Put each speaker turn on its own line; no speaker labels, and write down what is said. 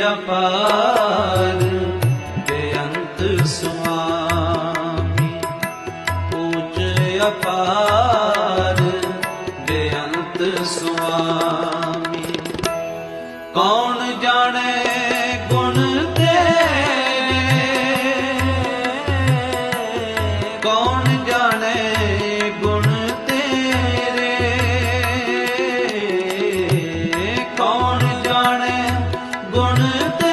ਅਪਾਰ ਬੇਅੰਤ ਸੁਆਮੀ। ਪੂਜ ਅਪਾਰ ਬੇਅੰਤ ਸੁਆਮੀ। ਕੌਣ ਜਾਣੇ ਗੁਣ ਤੇਰੇ? ਕੌਣ ਜਾਣੇ ਗੁਣ ਤੇਰੇ? ਕੌਣ ਜਾਣੇ ਗੁਣ ਤੇਰੇ